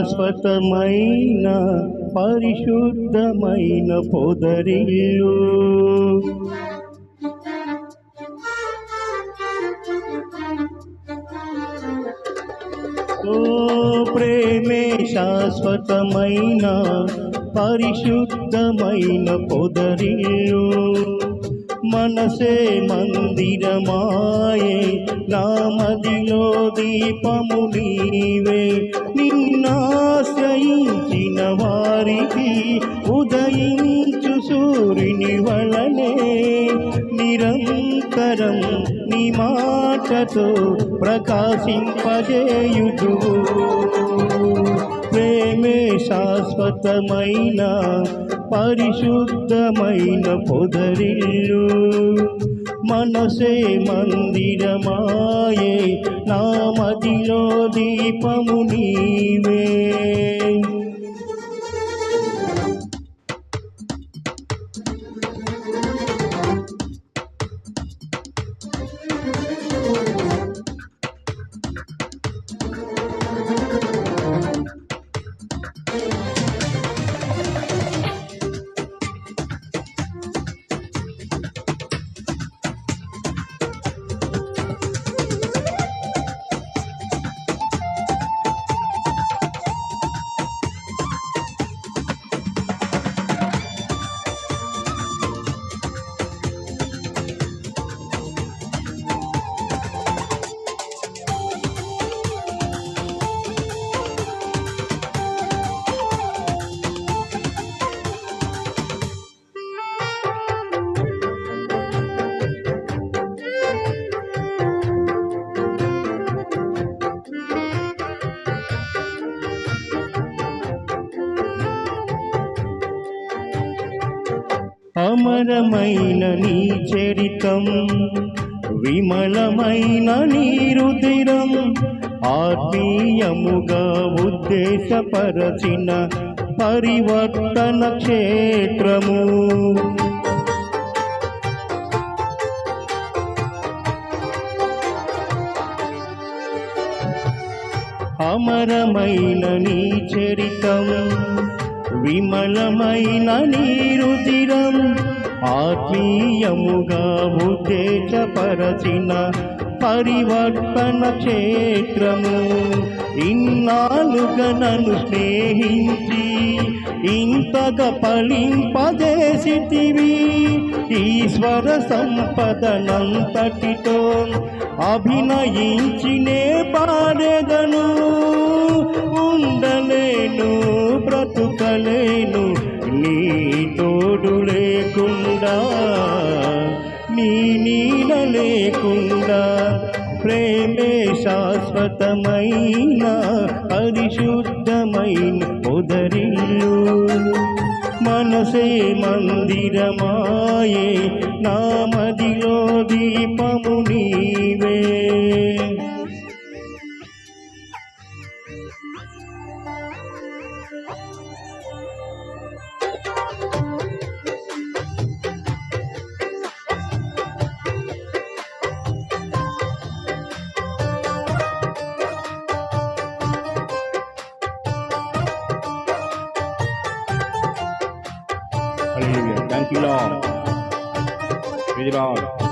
శాశ్వతమైన పరిశుద్ధమైన పొదరిల్లు. ఓ ప్రేమే శాశ్వతమైన పరిశుద్ధమైన పొదరిల్లు. మనసే మందిరమాయే నా మదిలో దీపము నీవే. నిన్నాశ్రయించిన వారికి ఉదయించు సూర్యుని వలనే. నిరంతరం నీ మాటతో ప్రకాశింపజేయుడు ప్రేమే శాశ్వతమైన పరిశుద్ధమైన పొదరిల్లు. మనసే మందిరమాయే నా మదిలో దీపము నీవే. అమరమైన నీ చరితం విమలమైన నీ రుదిరం ఆత్మీయముగా ఉద్దేశపరచిన పరివర్తన క్షేత్రము. అమరమైన నీ చరితం విమలమైన నీ రుదిరం ఆత్మీయముగా ఉద్దేశపరచిన పరివర్తన క్షేత్రము. ఇన్నాళ్ళుగా నన్ను స్నేహించి ఇంతగా ఫలింపజేసితివి. ఈశ్వర సంపదనంతటితో అభినయించినే పాడెదను. ఉండలేను బ్రతుకలేను నీ తోడు లేకుండా నీ నీడ లేకుండా ప్రేమే శాశ్వతమైన పరిశుద్ధమైన పొదరిల్లు మనసే మందిరమాయే నామదిలో దీపమున Milan. Milan.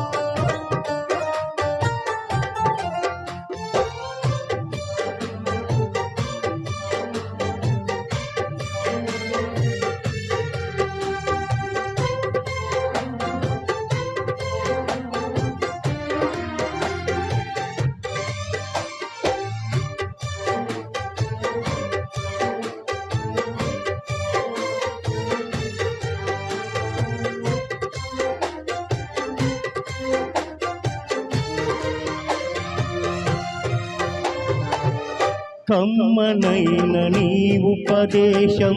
కమ్మనైన నీ ఉపదేశం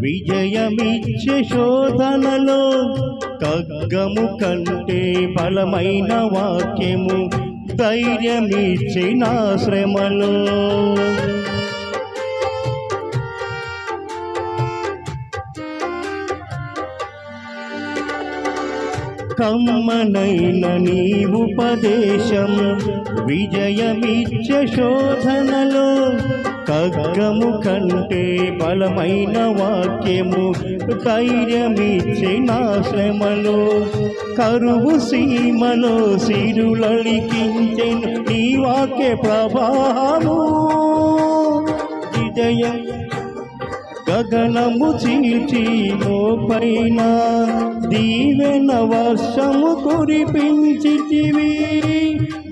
విజయమిచ్చే శోధనలో కగ్గము కంటే బలమైన వాక్యము ధైర్యమిచ్చిన శ్రమలో. కమ్మనైన నీ ఉపదేశం. విజయమిచ్చ శోధనలో ఖడ్గము కంటే బలమైన వాక్యము ధైర్యమిచ్చే నా శ్రమలో. కరువు సీమలో సిరులలికించెను నీ వాక్య ప్రభావము విజయం గగనము చీల్చి మోపైన దీవెన వర్షము కురిపించితివి.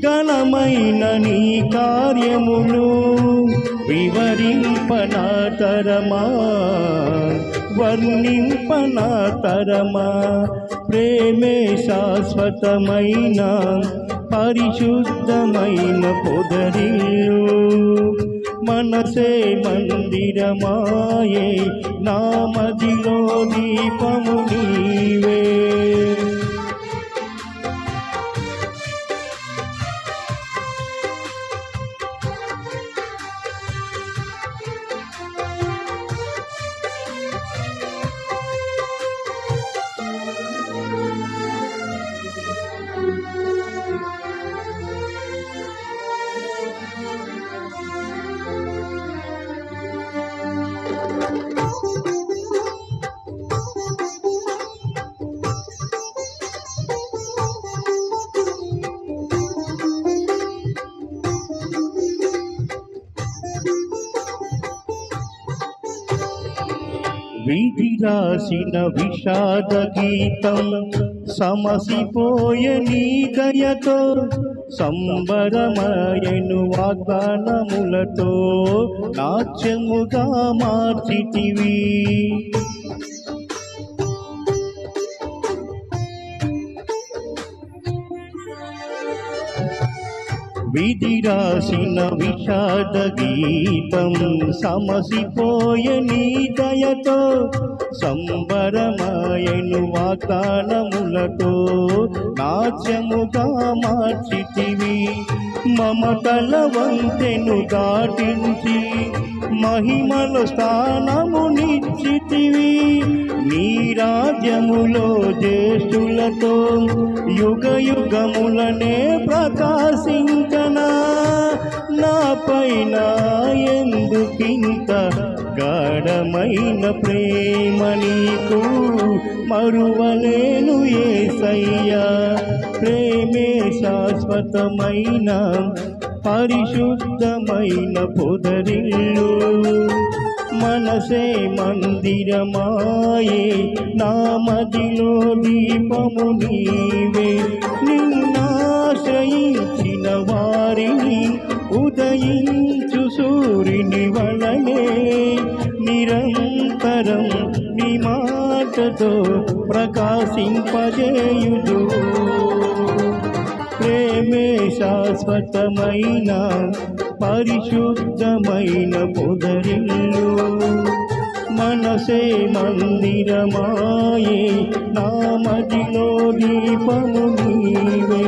ఘనమైన నీ కార్యములు వివరింపన తరమా వర్ణింపన తరమా ప్రేమే శాశ్వతమైన పరిశుద్ధమైన పొదరిల్లు మనసే మందిరమాయే నామదిలో దీపము నీవే. విధి రాసిన విషాద గీతం సమసిపోయే నీ దయతో సంబరమయను వాగ్దానములతో నాట్యముగా మార్చితివి. విధిరాసిన విషాద గీతం సమసిపోయ నీ దయతో సంబరమాయను వాగ్దానములతో నాట్యముగా మార్చితివి. మమతల వంతెను దాటించి మహిమల స్థానము నిశ్చితివి నీ రాజ్యములో జ్యేష్ఠులతో యుగ యుగములనే ప్రకాశించ నా పైన ఎందుకింత గాఢమైన ప్రేమ నీకు మరువలేను ఏసయ్యా? ప్రేమే శాశ్వతమైన పరిశుద్ధమైన పొదరిల్లు. మనసే మందిరమాయే నా మదిలో దీపము నీవే. ఉదయించు సూర్యుని వలనే నిరంతరం నీ మాటతో ప్రకాశింపజేయుదు ప్రేమే శాశ్వతమైన పరిశుద్ధమైన పొదరిల్లు. మనసే మందిరమాయే నా మదిలో దీపము నీవే.